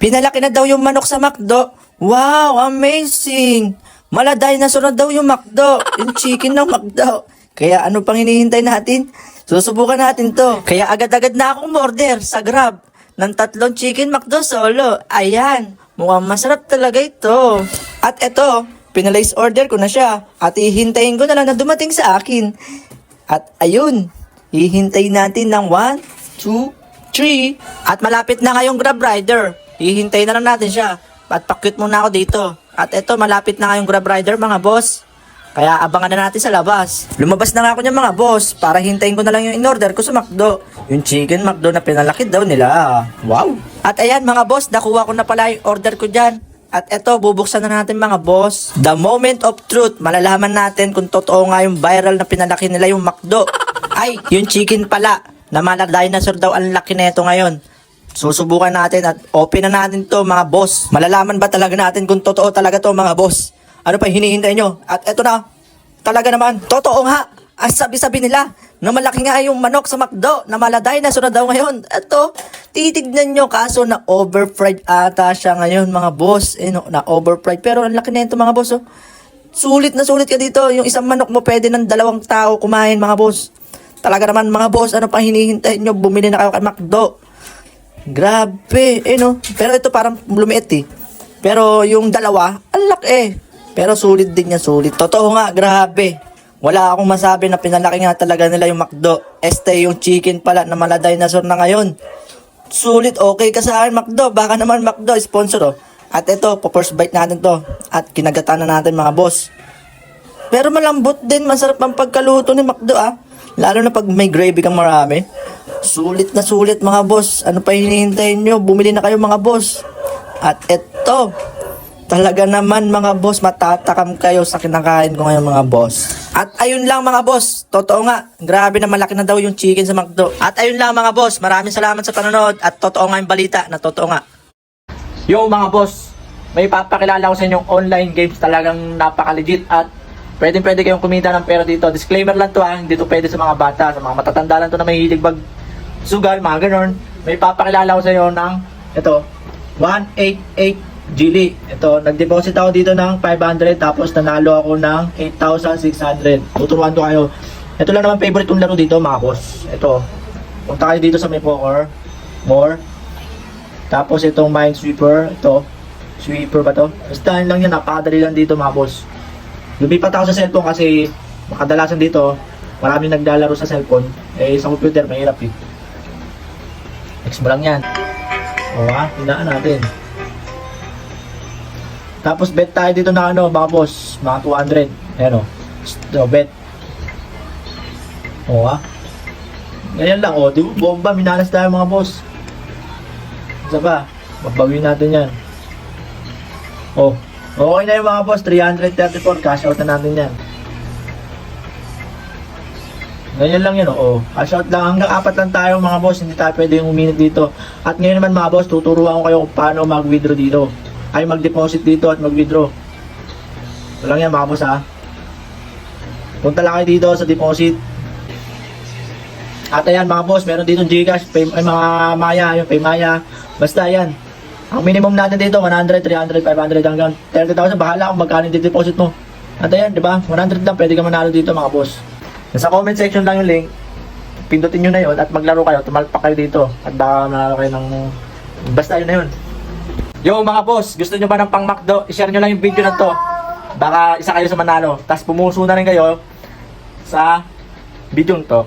Pinalaki na daw yung manok sa McDo. Wow, amazing! Mala dinosaur na daw yung McDo. Yung chicken ng McDo. Kaya ano pang hinihintay natin? Susubukan natin to. Kaya agad-agad na akong order sa Grab ng tatlong chicken McDo solo. Ayan, mukhang masarap talaga ito. At eto, pinalace order ko na siya. At hihintayin ko na lang na dumating sa akin. At ayun, hihintayin natin ng 1, 2, 3. At malapit na ngayong Grab Rider. Hihintayin na lang natin siya. At pakyut muna ako dito. At eto, malapit na ngayong Grab Rider mga boss. Kaya abangan na natin sa labas. Lumabas na nga ako niya mga boss para hintayin ko na lang yung in-order ko sa McDo. Yung chicken McDo na pinalaki daw nila. Wow! At ayan mga boss, nakuha ko na pala yung order ko dyan. At eto, bubuksan na natin mga boss. The moment of truth, malalaman natin kung totoo nga yung viral na pinalaki nila yung McDo. Ay, yung chicken pala, na mala dinosaur daw ang laki nito ngayon. Susubukan natin at open na natin to mga boss. Malalaman ba talaga natin kung totoo talaga to mga boss? Ano pa hinihintay nyo? At eto na, talaga naman, totoo nga. Ang sabi-sabi nila, na malaki nga yung manok sa McDo, na maladay na na daw ngayon. Eto, titignan nyo, kaso na overfried ata siya ngayon mga boss. Eh, no, na overfried. Pero ang laki na ito mga boss, oh. Sulit na sulit ka dito. Yung isang manok mo pwede ng dalawang tao kumain mga boss. Talaga naman mga boss, ano pa hinihintay nyo? Bumili na kayo kay McDo. Grabe, eh no. Pero ito parang lumiit eh. Pero yung dalawa, ang laki eh. Pero sulit din niya, sulit. Totoo nga, grabe. Wala akong masabi na pinalaki nga talaga nila yung McDo. Este yung chicken pala na mala dinosaur na ngayon. Sulit, okay ka sa akin McDo. Baka naman McDo, sponsor oh. At ito, po-first bite natin to. At kinagatan na natin mga boss. Pero malambot din, masarap ang pagkaluto ni McDo ah. Lalo na pag may gravy kang marami. Sulit na sulit mga boss. Ano pa hinihintay nyo? Bumili na kayo mga boss. At eto, talaga naman mga boss, matatakam kayo sa kinakain ko ngayon mga boss. At ayun lang mga boss, totoo nga, grabe na malaki na daw yung chicken sa McDo. At ayun lang mga boss, maraming salamat sa panonood at totoo nga yung balita na totoo nga. Yo mga boss, may papakilala ko sa inyong online games talagang napaka-legit at pwedeng pwede kayong kumita ng pera dito. Disclaimer lang to ha, hindi to pwede sa mga bata, sa mga matatanda lang to na may hilig bag sugal, mga ganon. May papakilala ko sa inyo ng ito, 188 Gili. Ito, nag-deposit ako dito ng 500 tapos nanalo ako ng 8,600. Tuturuan ko kayo. Ito lang naman favorite kong laro dito mga boss. Ito, punta kayo dito sa may poker, more, tapos itong Minesweeper, ito. Sweeper ba to? Basta lang yan, napakadali lang dito mga boss. Lumipat ako sa cellphone kasi makadalasan dito, maraming naglalaro sa cellphone. Eh, sa computer, mahirap eh. Next mo lang yan. O ha, hinaan natin. Tapos bet tayo dito na ano, mga boss, mga 200. Ayan o. So, bet. O ha. Ganyan lang, o. Di ba, bomba, minalas tayo mga boss. Isa pa, babawin natin yan. Oh, okay na yung mga boss, 334, cash out na natin yan. Ganyan lang yun, oh. Cash out lang. Hanggang apat lang tayo mga boss, hindi tayo pwede yung uminit dito. At ngayon naman mga boss, tuturuan ko kayo kung paano mag-withdraw dito. Ay mag-deposit dito at mag-withdraw. Ito lang yan mga boss ha. Punta lang kayo dito sa deposit. At ayan mga boss, meron dito Gcash, pay, ay mga Maya, yung pay Maya. Basta yan. Ang minimum natin dito, 100, 300, 500 hanggang 30,000. Bahala kung magkano yung deposit mo. At ayan, di ba? 100 lang, pwede ka manalo dito mga boss. Nasa comment section lang yung link. Pindutin nyo na yun at maglaro kayo. Tumalpak kayo dito. At baka manalo kayo ng... Basta yun na yun. Yo mga boss, gusto nyo ba ng pang McDo? I-share nyo lang yung video na to. Baka isa kayo sa manalo. Tapos pumuso na rin kayo sa video to.